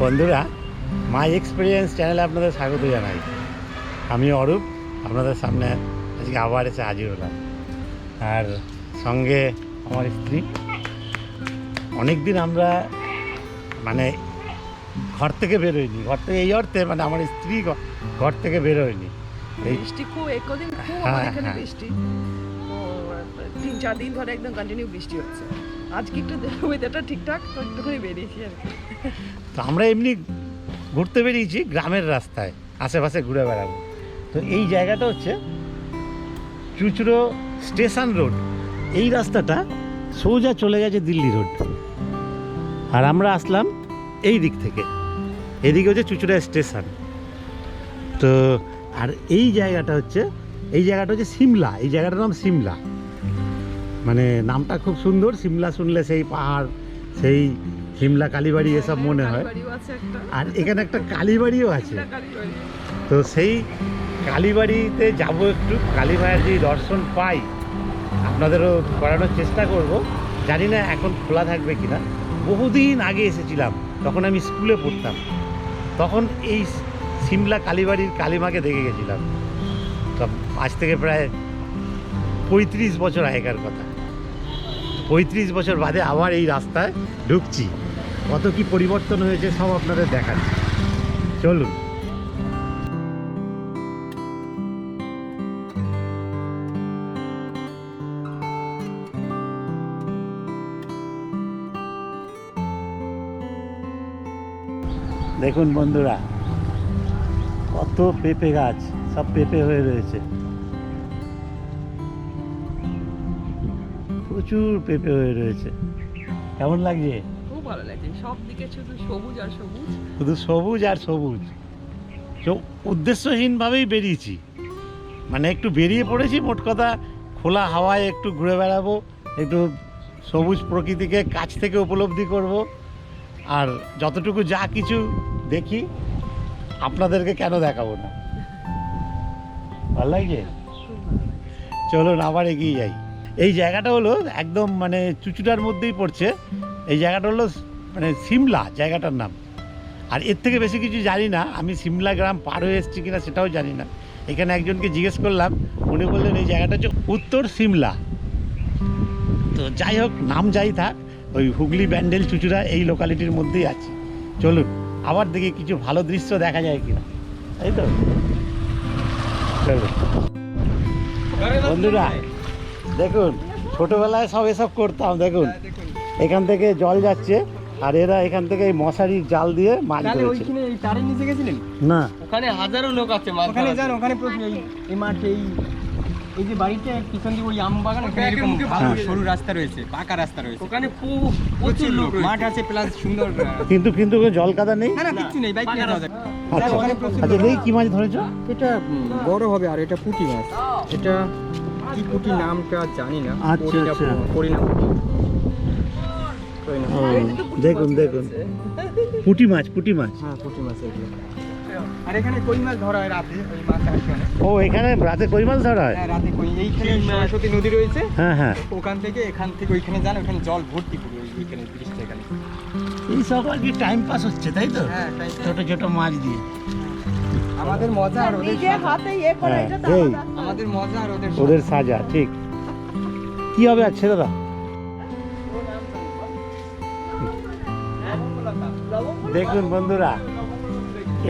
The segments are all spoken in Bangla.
বন্ধুরা মাই এক্সপিরিয়েন্স চ্যানেলে আপনাদের স্বাগত জানাই। আমি অরূপ আপনাদের সামনে আজকে আবার এসে হাজির হলাম। আর সঙ্গে আমার স্ত্রী। অনেক দিন আমরা মানে ঘর থেকে বেরোয়নি ঘর থেকে এই অর্থে মানে আমার স্ত্রী ঘর থেকে বেরোয়নি এই বৃষ্টি খুব এই খুব হ্যাঁ, আমার এখানে হ্যাঁ। বৃষ্টি। তিন চার দিন ধরে একদম কন্টিনিউ বৃষ্টি হচ্ছে। আজকে একটু ওয়েদারটা ঠিকঠাক তো একটুখানি বেরিয়েছি আর কি। তো আমরা এমনি ঘুরতে বেরিয়েছি গ্রামের রাস্তায়, আশেপাশে ঘুরে বেড়াবো। তো এই জায়গাটা হচ্ছে চুচড়ো স্টেশন রোড। এই রাস্তাটা সোজা চলে গেছে দিল্লি রোড। আর আমরা আসলাম এই দিক থেকে। এদিকে হচ্ছে চুচুড়া স্টেশন। তো আর এই জায়গাটা হচ্ছে, এই জায়গাটা হচ্ছে সিমলা। এই জায়গাটার নাম সিমলা। মানে নামটা খুব সুন্দর, সিমলা শুনলে সেই পাহাড়, সেই সিমলা কালীবাড়ি এসব মনে হয়। আর এখানে একটা কালীবাড়িও আছে। তো সেই কালীবাড়িতে যাব একটু। কালী মায়ের যে দর্শন পাই। আপনাদেরও করানোর চেষ্টা করব। জানি না এখন খোলা থাকবে কিনা। বহুদিন আগে এসেছিলাম। তখন আমি স্কুলে পড়তাম। তখন এই সিমলা কালীবাড়ির কালীমাকে দেখে গেছিলাম। তো আজ থেকে প্রায় পঁয়ত্রিশ বছর আগেকার কথা। পঁয়ত্রিশ বছর বাদে আবার এই রাস্তায় ঢুকছি। কত কি পরিবর্তন হয়েছে সব আপনাদের দেখাচ্ছি। চলুন। দেখুন বন্ধুরা, কত পেঁপে গাছ, সব পেঁপে হয়ে রয়েছে। প্রচুর পেঁপে হয়ে রয়েছে। কেমন লাগছে? ভালো লাগছে সব দিকে শুধু সবুজ আর সবুজ। শুধু সবুজ আর সবুজ। তো উদ্দেশ্যহীনভাবেই বেরিয়েছি। মানে একটু বেরিয়ে পড়েছি, মোট কথা খোলা হাওয়ায় একটু ঘুরে বেড়াবো, একটু সবুজ প্রকৃতিকে কাছ থেকে উপলব্ধি করব। আর যতটুকু যা কিছু দেখি, আপনাদেরকে কেন দেখাবো না? ভালো লাগছে? চলুন আবার এগিয়ে যাই। এই জায়গাটা হলো একদম মানে চুচুটার মধ্যেই পড়ছে। এই জায়গাটা হলো মানে সিমলা, জায়গাটার নাম। আর এর থেকে বেশি কিছু জানি না। আমি সিমলা গ্রাম পার হয়ে এসেছি কিনা সেটাও জানি না। এখানে একজনকে জিজ্ঞেস করলাম, উনি বললেন, এই জায়গাটা হচ্ছে উত্তর সিমলা। তো যাই হোক, নাম যাই থাক, ওই হুগলি ব্যান্ডেল চুচুড়া এই লোকালিটির মধ্যেই আছে। চলুন, আবার দেখি কিছু ভালো দৃশ্য দেখা যায় কিনা। তাই তো? বন্ধুরা, দেখুন, ছোটবেলায় সব এসব করতাম, দেখুন। এখান থেকে জল যাচ্ছে আর এরা এখান থেকে এই মশারির জাল দিয়ে মাছ তাহলে ধরেছে। ওইখানে এই তারের নিচে গেছিলেন? না। ওখানে হাজারো লোক আছে মাছ ওখানে যান ওখানে প্রচুর এই এই মাঠে এই এই যে বাড়িটা পিছন দিকে ওই আম বাগান ওখানে এরকম ভালো হ্যাঁ। সরু রাস্তা রয়েছে পাকা রাস্তা রয়েছে। ওখানে প্রচুর লোক মাঠ আছে প্লাস সুন্দর কিন্তু কিন্তু জল কাদা নেই? না না কিচ্ছু নেই বাইক নিয়ে যাওয়া আচ্ছা। আচ্ছা। দেখি কি মাছ ধরেছো? এটা বড় হবে আর এটা পুঁটি মাছ। এটা কি পুঁটি নামটা জানি না। আচ্ছা, আচ্ছা। পুঁটি। দেখুন দেখুন। পুঁটি মাছ পুঁটি মাছ। হ্যাঁ পুঁটি মাছ এগুলো আর এখানে কই মাছ ধরা হয় রাতে? ওই মাছ আসে ও এখানে রাতে কই মাছ ধরা হয়? হ্যাঁ রাতে কই। এইখানে সরস্বতী নদী রয়েছে। হ্যাঁ হ্যাঁ। ওখান থেকে এখান থেকে ওইখানে যান ওখানে জল ভর্তি পুরো ওইখানে ব্রিজটা এখানে। এই সব আর কি টাইম পাস হচ্ছে তাই তো? হ্যাঁ। ছোট ছোট মাছ দিয়ে। আমাদের মজা আর ওদের সাজা। হাতে ইয়ে করে হ্যাঁ, এটা। আমাদের মজা আর ওদের ওদের সাজা। ঠিক। কি হবে আছে দাদা? দেখুন বন্ধুরা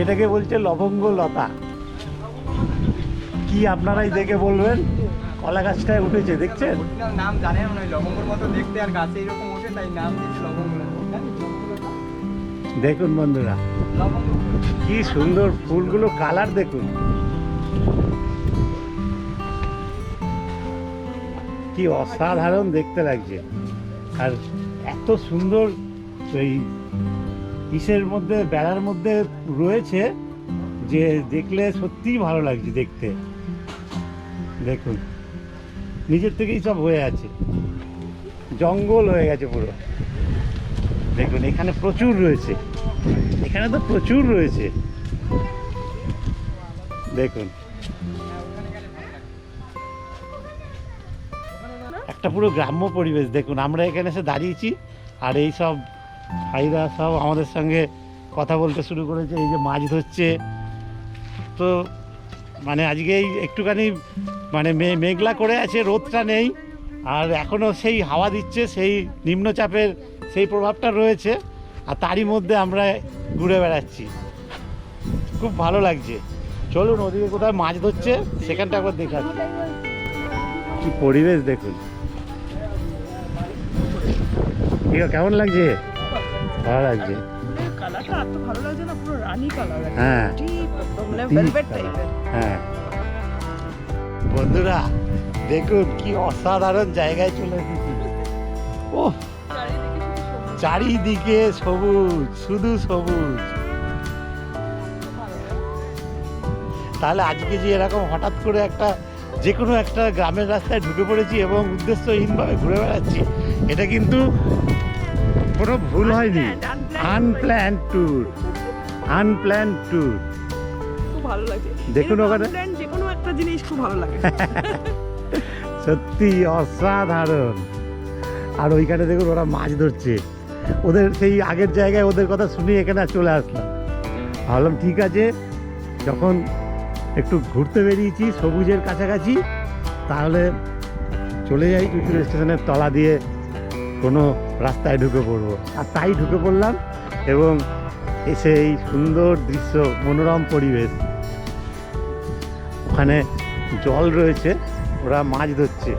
এটাকে বলছে লবঙ্গ লতা কি আপনারাই দেখে বলবেন? কলা গাছটায় উঠেছে দেখছেন? নাম জানেন না লবঙ্গর মতো দেখতে আর গাছে এরকম ওঠে তাই নাম লবঙ্গ দেখুন বন্ধুরা কি সুন্দর ফুলগুলো কালার দেখুন। কি অসাধারণ দেখতে লাগছে। আর এত সুন্দর এই ইসের মধ্যে, বেড়ার মধ্যে রয়েছে, যে দেখলে সত্যিই ভালো লাগছে দেখতে। দেখুন, নিজের থেকেই সব হয়ে আছে। জঙ্গল হয়ে গেছে পুরো। দেখুন, এখানে প্রচুর রয়েছে। এখানে তো প্রচুর রয়েছে। দেখুন। একটা পুরো গ্রাম্য পরিবেশ, দেখুন, আমরা এখানে এসে দাঁড়িয়েছি, আর এই সব ভাইরা সব আমাদের সঙ্গে কথা বলতে শুরু করেছে, এই যে মাছ ধরছে। তো মানে আজকে এই একটুখানি মানে মে- মেঘলা করে আছে, রোদটা নেই, আর এখনও সেই হাওয়া দিচ্ছে, সেই নিম্নচাপের সেই প্রভাবটা রয়েছে, আর তারই মধ্যে আমরা ঘুরে বেড়াচ্ছি। খুব ভালো লাগছে। চলুন ওদিকে কোথায় মাছ ধরছে, সেখানটা একবার দেখাচ্ছি। কি পরিবেশ দেখুন। কেমন লাগছে? ভালো লাগছে। কালারটা এত ভালো লাগছে না পুরো রানী কালার হ্যাঁ। ডিপ একদম মানে ভেলভেট টাইপের হ্যাঁ। বন্ধুরা দেখুন কি অসাধারণ জায়গায় চলে এসেছি। ও চারিদিকে সবুজ শুধু সবুজ। তাহলে আজকে যে এরকম হঠাৎ করে একটা যে কোনো একটা গ্রামের রাস্তায় ঢুকে পড়েছি এবং উদ্দেশ্যহীনভাবে ঘুরে বেড়াচ্ছি এটা কিন্তু কোনো ভুল হয়নি। আনপ্ল্যান ট্যুর আনপ্ল্যান ট্যুর খুব ভালো লাগছে দেখুন ওখানে। যে কোনো একটা জিনিস খুব ভালো লাগে। সত্যি অসাধারণ। আর ওইখানে দেখুন ওরা মাছ ধরছে। ওদের সেই আগের জায়গায় ওদের কথা শুনে এখানে চলে আসলাম। ভাবলাম ঠিক আছে যখন একটু ঘুরতে বেরিয়েছি সবুজের কাছাকাছি তাহলে চলে যাই চুচুড়ি স্টেশনের তলা দিয়ে। কোনো রাস্তায় ঢুকে পড়ব। আর তাই ঢুকে পড়লাম এবং এসে এই সুন্দর দৃশ্য, মনোরম পরিবেশ। ওখানে জল রয়েছে, ওরা মাছ ধরছে।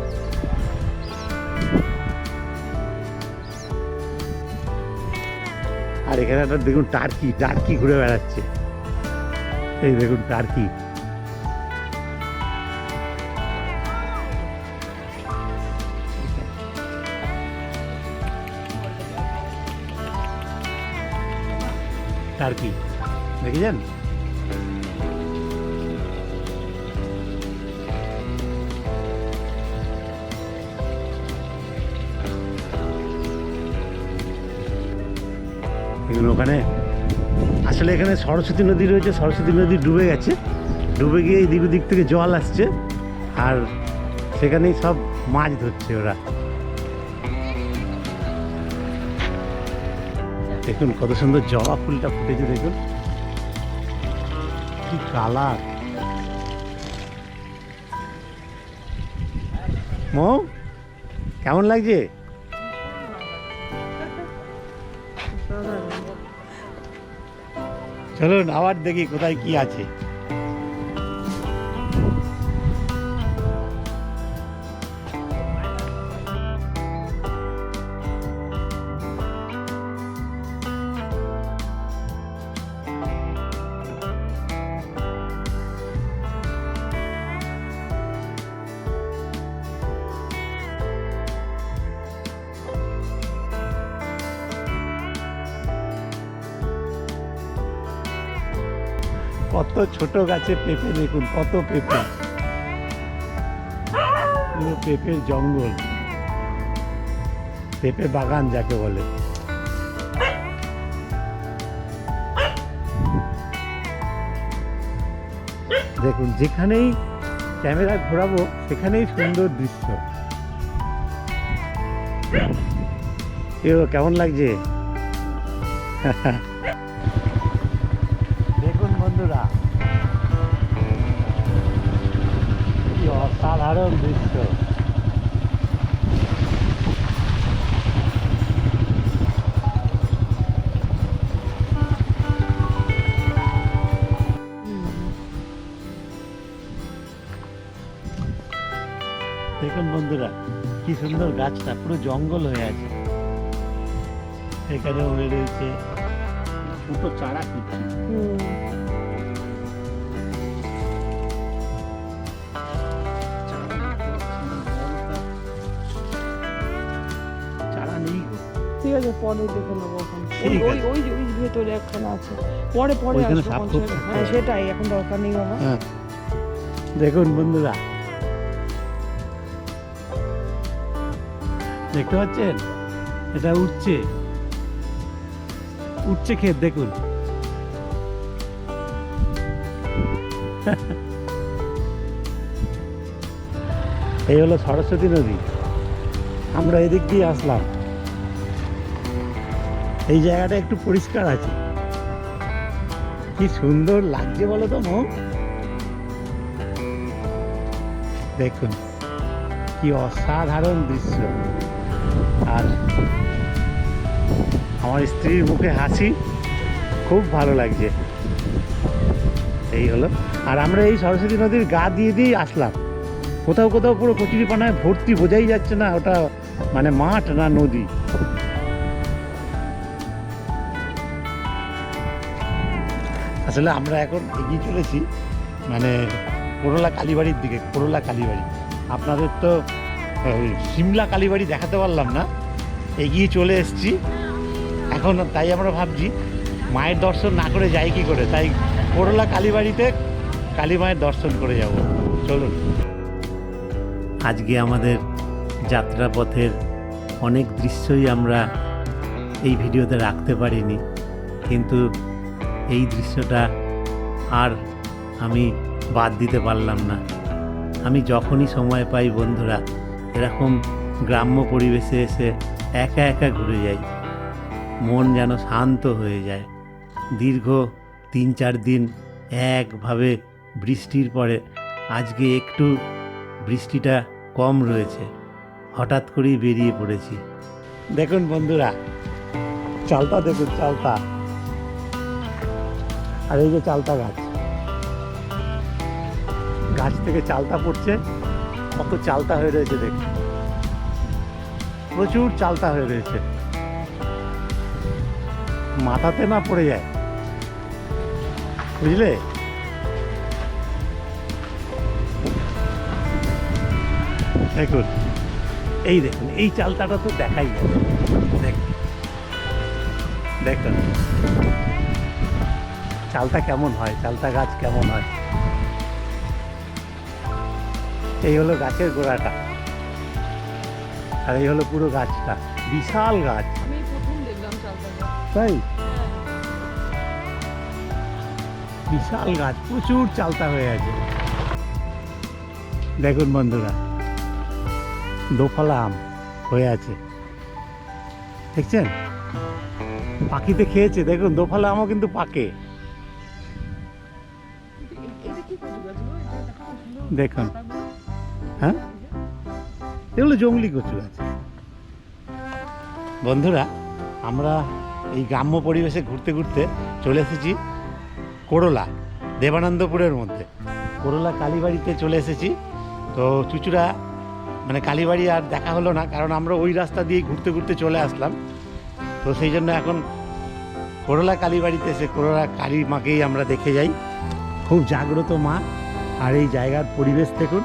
আর এখানে একটা দেখুন টার্কি টার্কি ঘুরে বেড়াচ্ছে। এই দেখুন টার্কি। টার্কি দেখেছেন এগুলো ওখানে আসলে এখানে সরস্বতী নদী রয়েছে, সরস্বতী নদী ডুবে গেছে। ডুবে গিয়ে এই দিক থেকে জল আসছে, আর সেখানেই সব মাছ ধরছে ওরা। দেখুন কত সুন্দর জবা ফুলটা ফুটেছে, দেখুন। কি কালার। মৌ, কেমন লাগছে? চলুন, আবার দেখি কোথায় কি আছে। কত ছোট গাছে পেঁপে দেখুন, কত পেঁপে। পুরো পেঁপের জঙ্গল। পেঁপে বাগান যাকে বলে। দেখুন, যেখানেই ক্যামেরা ঘোরাবো, সেখানেই সুন্দর দৃশ্য। কেমন লাগছে? বন্ধুরা। কি অসাধারণ দৃশ্য। দেখুন বন্ধুরা, কি সুন্দর গাছটা, পুরো জঙ্গল হয়ে আছে। এখানে হয়ে রয়েছে। ছোটো চারা কিছু আছে পরে দেখে নেব এখন। ওই- ওই ওই ওই ভেতরে একখানা আছে। পরে পরে আসব। থাকতে হ্যাঁ সেটাই এখন দরকার নেই বাবা হ্যাঁ। দেখুন বন্ধুরা। দেখতে পাচ্ছেন? এটা উঠছে। উঠছে ক্ষেত দেখুন। এই হলো সরস্বতী নদী। আমরা এদিক দিয়ে আসলাম। এই জায়গাটা একটু পরিষ্কার আছে। কি সুন্দর লাগছে বলো তো মুখ দেখুন, কি অসাধারণ দৃশ্য। আর আমার স্ত্রীর মুখে হাসি খুব ভালো লাগছে। এই হলো। আর আমরা এই সরস্বতী নদীর গা দিয়ে দিয়েই আসলাম। কোথাও কোথাও পুরো কচুরিপানায় ভর্তি বোঝাই যাচ্ছে না ওটা মানে মাঠ না নদী। আসলে আমরা এখন এগিয়ে চলেছি মানে করোলা কালীবাড়ির দিকে, করোলা কালীবাড়ি। আপনাদের তো সিমলা কালীবাড়ি দেখাতে পারলাম না, এগিয়ে চলে এসেছি। এখন তাই আমরা ভাবছি, মায়ের দর্শন না করে যাই কি করে? তাই করোলা কালীবাড়িতে কালী মায়ের দর্শন করে যাব। চলুন। আজকে আমাদের যাত্রাপথের অনেক দৃশ্যই আমরা এই ভিডিওতে রাখতে পারিনি, কিন্তু এই দৃশ্যটা আর আমি বাদ দিতে পারলাম না। আমি যখনই সময় পাই বন্ধুরা, এরকম গ্রাম্য পরিবেশে এসে একা একা ঘুরে যাই। মন যেন শান্ত হয়ে যায়। দীর্ঘ তিন চার দিন একভাবে বৃষ্টির পরে আজকে একটু বৃষ্টিটা কম রয়েছে। হঠাৎ করেই বেরিয়ে পড়েছি। দেখুন বন্ধুরা চালতা দেখুন চালতা আর এই যে চালতা গাছ। গাছ থেকে চালতা পড়ছে, কত চালতা হয়ে রয়েছে দেখুন প্রচুর চালতা হয়ে রয়েছে। মাথাতে না পড়ে যায়। বুঝলে? দেখুন, এই দেখুন, এই চালতাটা তো দেখাই দেখুন দেখুন চালতা কেমন হয়? চালতা গাছ কেমন হয়? এই হলো গাছের গোড়াটা। আর এই হলো পুরো গাছটা। বিশাল গাছ। তাই? বিশাল গাছ। প্রচুর চালতা হয়ে আছে। দেখুন বন্ধুরা দোফালা আম হয়ে আছে। দেখছেন? পাখিতে খেয়েছে। দেখুন দোফলা আমও কিন্তু পাকে। দেখুন। হ্যাঁ? এগুলো জঙ্গলি কচু আছে। বন্ধুরা, আমরা এই গ্রাম্য পরিবেশে ঘুরতে ঘুরতে চলে এসেছি করোলা, দেবানন্দপুরের মধ্যে। করোলা কালীবাড়িতে চলে এসেছি। তো চুচুড়া মানে কালীবাড়ি আর দেখা হলো না, কারণ আমরা ওই রাস্তা দিয়ে ঘুরতে ঘুরতে চলে আসলাম। তো সেই জন্য এখন করোলা কালীবাড়িতে এসে করোলা কালী মাকেই আমরা দেখে যাই। খুব জাগ্রত মা। আর এই জায়গার পরিবেশ দেখুন,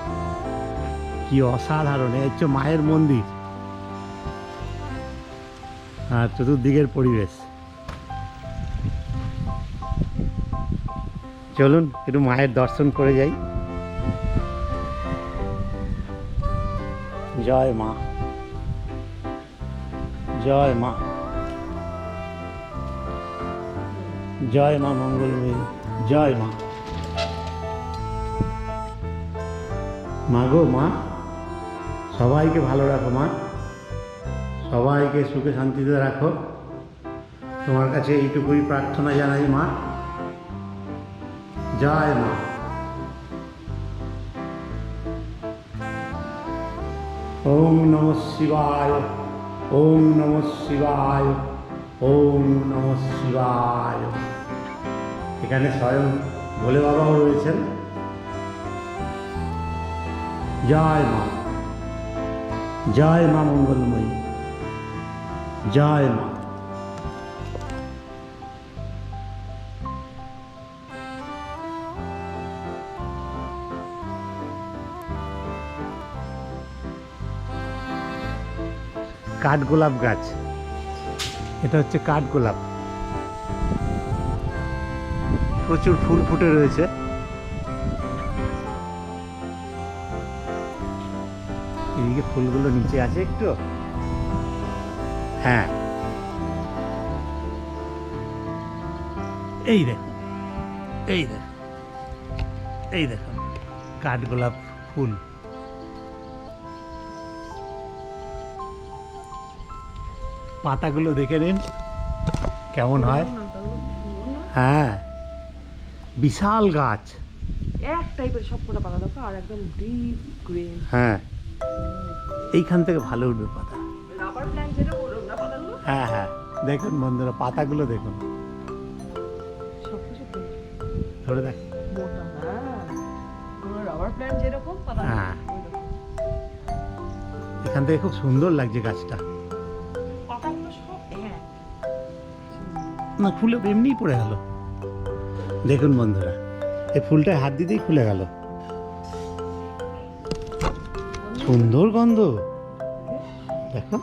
কি অসাধারণ হচ্ছে মায়ের মন্দির। আর চতুর্দিকের পরিবেশ। চলুন, একটু মায়ের দর্শন করে যাই। জয় মা। জয় মা। জয় মা মঙ্গলময়ী। জয় মা। মা গো, মা। সবাইকে ভালো রাখো, মা। সবাইকে সুখে শান্তিতে রাখো। তোমার কাছে এইটুকুই প্রার্থনা জানাই, মা। জয় মা। ওম নম শিবায়, ওম নম শিবায়, ওম নম শিবায়। এখানে স্বয়ং ভোলে বাবাও রয়েছেন। জয় মা জয় মা মঙ্গলময়ী, জয় মা। কাঠগোলাপ গাছ, এটা হচ্ছে কাঠগোলাপ প্রচুর ফুল ফুটে রয়েছে। এদিকে ফুলগুলো নিচে আছে একটু? হ্যাঁ। এই দেখ এই দেখ এই দেখুন কাঠগোলাপ ফুল। পাতাগুলো দেখে নিন কেমন হয়? হ্যাঁ। বিশাল গাছ। এক টাইপের সব কটা পাতা দেখো আর একদম ডিপ গ্রিন হ্যাঁ। এইখান থেকে ভালো উঠবে পাতা। হ্যাঁ হ্যাঁ। দেখুন বন্ধুরা পাতাগুলো দেখুন। ধরে দেখ। হ্যাঁ। হ্যাঁ। এখান থেকে খুব সুন্দর লাগছে গাছটা। এক না ফুলে এমনিই পড়ে গেল। দেখুন বন্ধুরা এই ফুলটায় হাত দিতেই খুলে গেল। সুন্দর গন্ধ। দেখো।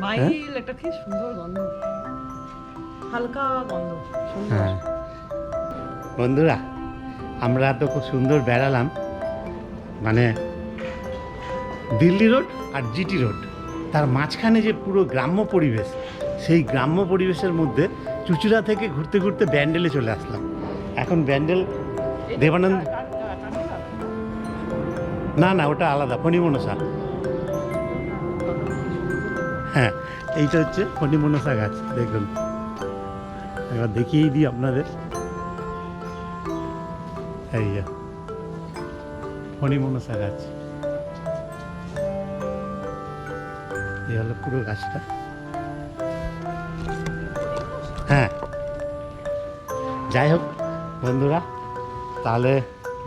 মাইল একটা কি সুন্দর গন্ধ। হালকা গন্ধ হ্যাঁ। বন্ধুরা আমরা তো খুব সুন্দর বেড়ালাম। মানে দিল্লি রোড আর জিটি রোড। তার মাঝখানে যে পুরো গ্রাম্য পরিবেশ সেই গ্রাম্য পরিবেশের মধ্যে চুচুড়া থেকে ঘুরতে ঘুরতে ব্যান্ডেলে চলে আসলাম। এখন ব্যান্ডেল দেবানন্দ না না, ওটা আলাদা ফণিমনসা হ্যাঁ এইটা হচ্ছে ফণিমনসা গাছ দেখুন। এবার দেখিয়েই দিই আপনাদের। এই গাছ এই হলো পুরো গাছটা। হ্যাঁ। যাই হোক, বন্ধুরা, তাহলে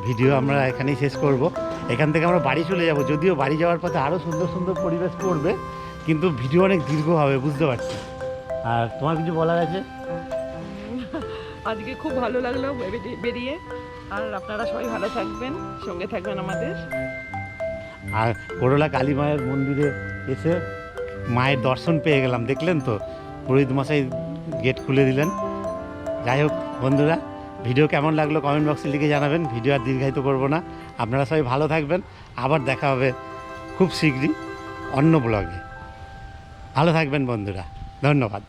ভিডিও আমরা এখানেই শেষ করব। এখান থেকে আমরা বাড়ি চলে যাব। যদিও বাড়ি যাওয়ার পথে আরও সুন্দর সুন্দর পরিবেশ পড়বে কিন্তু ভিডিও অনেক দীর্ঘ হবে বুঝতে পারছি। আর তোমার কিছু বলার আছে? আজকে খুব ভালো লাগল বেরিয়ে- আর আপনারা সবাই ভালো থাকবেন সঙ্গে থাকবেন আমাদের। আর করোলা কালী মায়ের মন্দিরে এসে মায়ের দর্শন পেয়ে গেলাম দেখলেন তো? পুরোহিত মশাই গেট খুলে দিলেন। যাই হোক বন্ধুরা ভিডিও কেমন লাগল কমেন্ট বক্সে লিখে জানাবেন ভিডিও আর দীর্ঘায়িত করব না। আপনারা সবাই ভালো থাকবেন। আবার দেখা হবে খুব শীঘ্রই অন্য ব্লগে। ভালো থাকবেন বন্ধুরা। ধন্যবাদ।